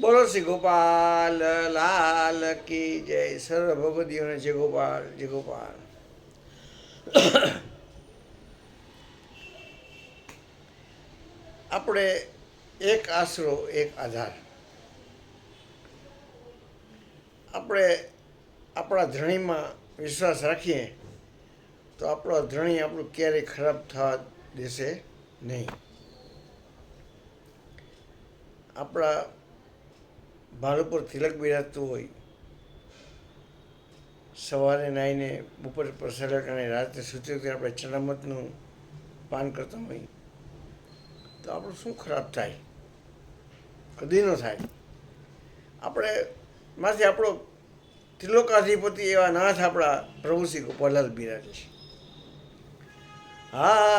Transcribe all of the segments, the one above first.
બોલો શ્રી ગોપાલ, લાલ કી જય. સર્વ ભગવદીઓને જય ગોપાલ જય ગોપાલ. આપણે એક આશરો, એક આધાર. આપણે આપણા ધણીમાં વિશ્વાસ રાખીએ, તો આપણો ધણી આપણું ક્યારેય ખરાબ થવા દેશે નહીં. આપણા ભાર ઉપર તિલક બિરાજતું હોય. સવારે નાહીને બપોર પર સડક અને રાત્રે સૂતી વખતે આપણે ચણામતનું પાન કરતા હોય. તો આપણું શું ખરાબ થાય? કદી ન થાય. આપણે માંથી આપણો ત્રિલોકાધિપતિ એવા નાથ આપણા પ્રભુ શ્રી ગોપાલાલ બિરાજે છે. આ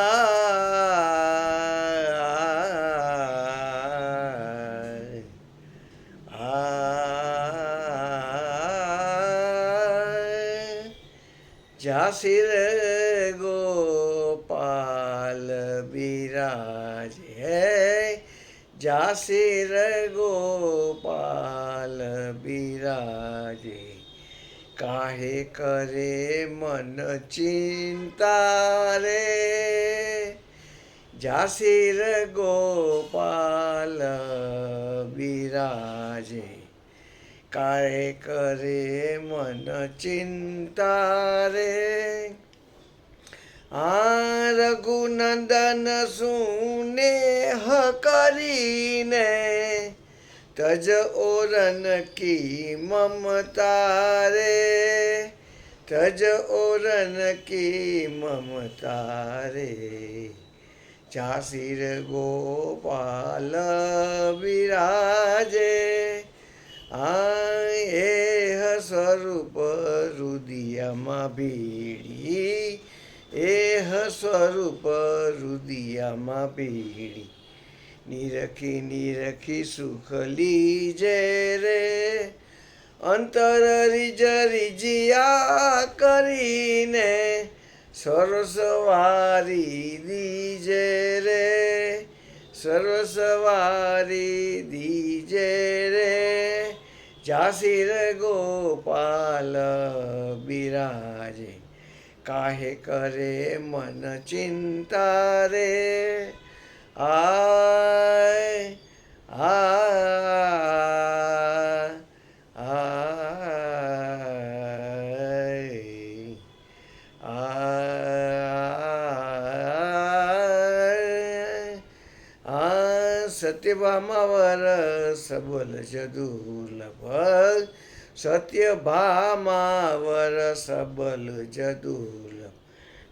જાસીર ગોપાલ બિરાજ હે જાસીર ગોપાલ બિરાજે કાહે કરે મન ચિંતા રે? જાસીર ગોપાલ બિરાજે કાહે કરે મન ચિંતા રે આ રઘુનંદન સુને હ કરીને તજ ઓરન કી મમતા રે તજ ઓરન કી મમતા રે ઝાંસીર ગોપાલ વિરાજે રુદિયામાં ભીડી એહ સ્વરૂપ રુદિયામાં ભીડી. નિરખી નિરખી સુખ લીજે રે, અંતર રીજ રીજિયા કરીને સરસવારી દીજે રે સરસવારી દીજે રે. જાસીર ગોપાલ બિરાજે કાહે કરે મન ચિંતા રે? આય સત્યભામાવર સબલ જદુલભ સત્યભામાવર સબલ જદુલભ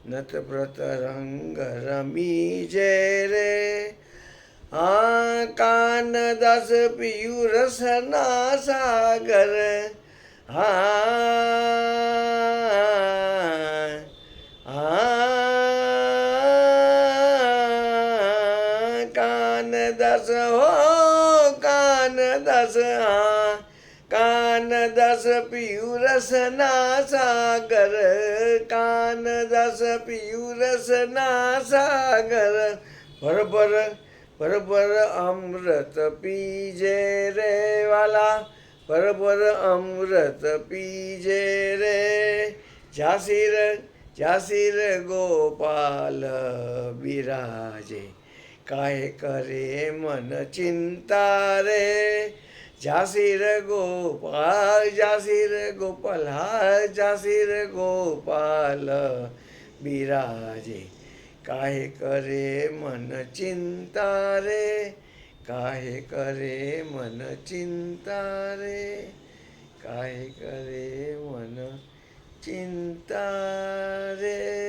નત પ્રતરંગ રમી જય રે. આ કાન દસ પિયુ રસના સાગર. હા આ કાન દાસ હો કાન દસ હા, કાન દસ પિયુ રસના સાગર, કાન દસ પિયુ રસના સાગર. ભરભર ભરભર અમૃત પીજે રે વાલા ભરભર અમૃત પીજે રે. ઝાંસીર ઝાંસીર ગોપાલ બિરાજે. કાહે કરે મન ચિંતા રે? જાસીર ગોપાલ જાસીર ગોપાલ હા ઝાંસીર ગોપાલ, બિરાજે. કાહે કરે મન ચિંતા રે? કાહે કરે મન ચિંતા રે? કાહે કરે મન ચિંતા રે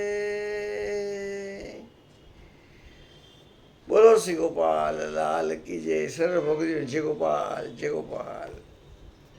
બોલો શ્રી ગોપાલ લાલ કી જય સર્વ ભગવાન જય ગોપાલ જય ગોપાલ